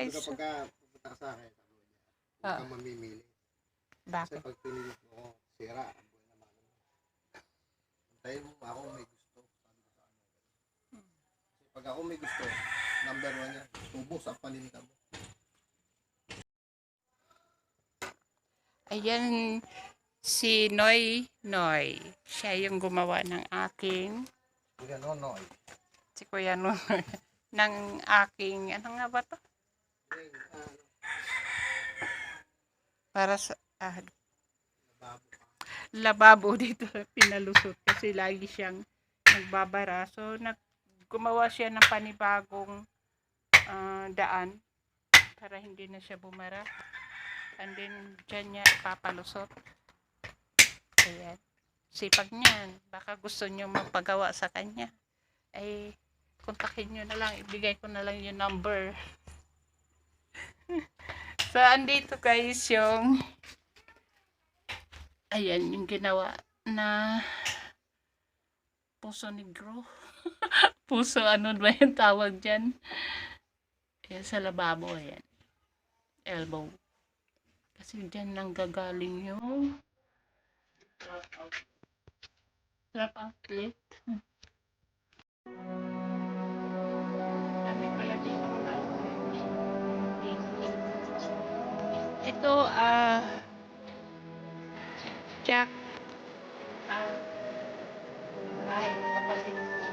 guys. Kapag ka pupunta ka sa akin, sabi niya, huwag Ah. kang mamimili. Kasi Bakit? pag pinili mo, sira, ang buhay naman. Antayin mo ako may gusto. Sabi ko sa kanya. Kasi pag ako may gusto, number one yan, tubos ang paninta mo. Ayan si Noy Noy. Siya yung gumawa ng aking Kuya Nonoy. si Kuya Noy ng aking ano nga ba to? Para sa ah, lababo dito pinalusot kasi lagi siyang nagbabara. So nag gumawa siya ng panibagong ah, daan para hindi na siya bumara. And then dyan niya ipapalusot. Ayan. Sipag niyan. Baka gusto niyo magpagawa sa kanya. Ay, kontakin niyo na lang. Ibigay ko na lang yung number. So, andito guys yung ayan yung ginawa na puso negro. puso ano ba yung tawag dyan? Ayan sa lababo, ayan. Elbow. Kasi dyan nang gagaling yung trap outlet. Dami Ito, ah, Jack. Kapatid ko.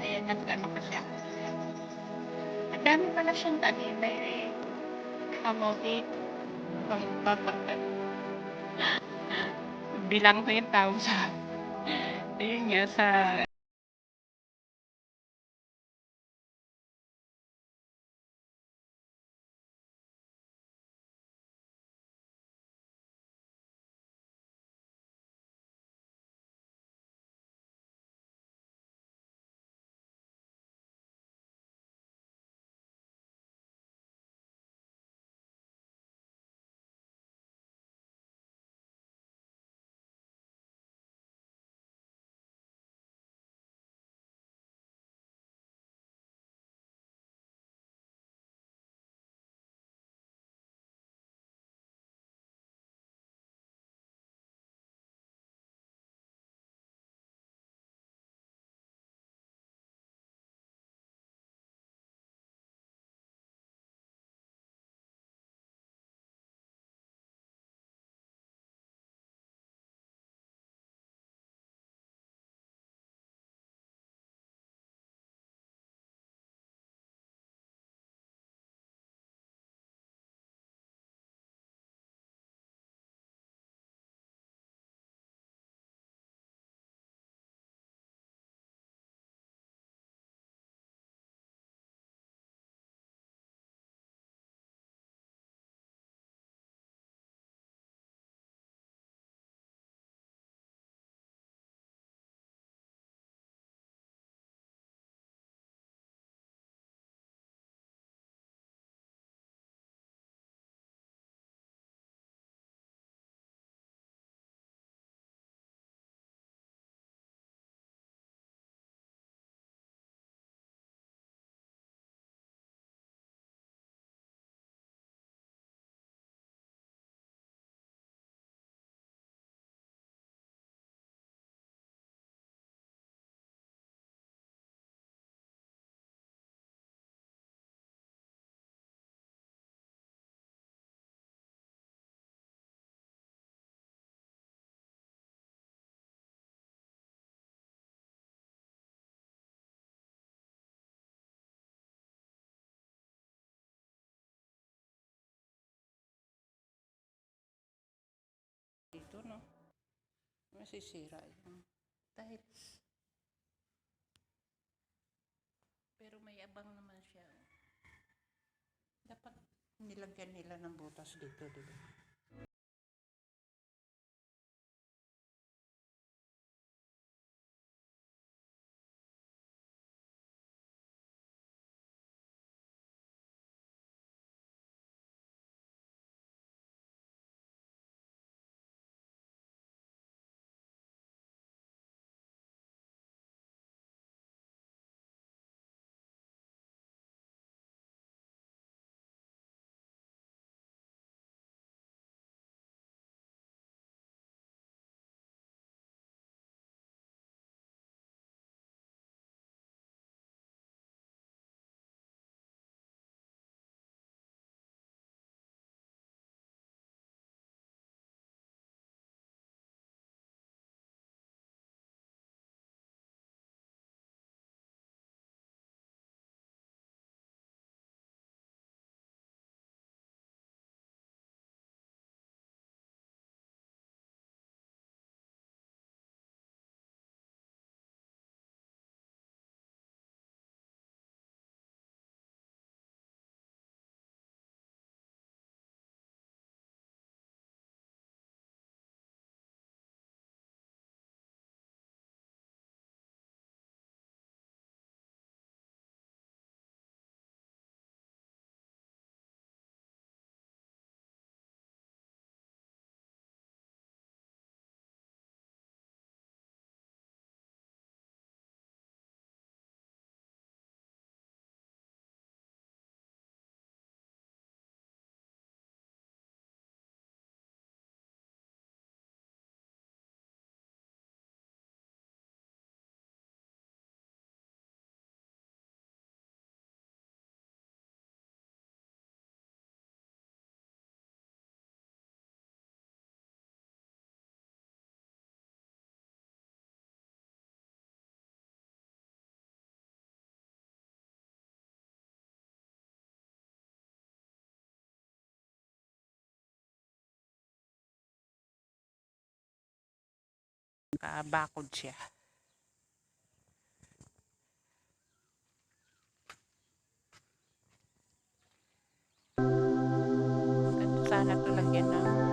Ayan, nag-ano pa siya. Ang dami pala siyang tanim. May kamote. Pagpapagpag. Bilang ko yung tao sa ayun nga sa masisira yung tiles pero may abang naman siya. Dapat nilagyan nila ng butas dito diba nakabakod siya. Sana ito lagyan ng ah.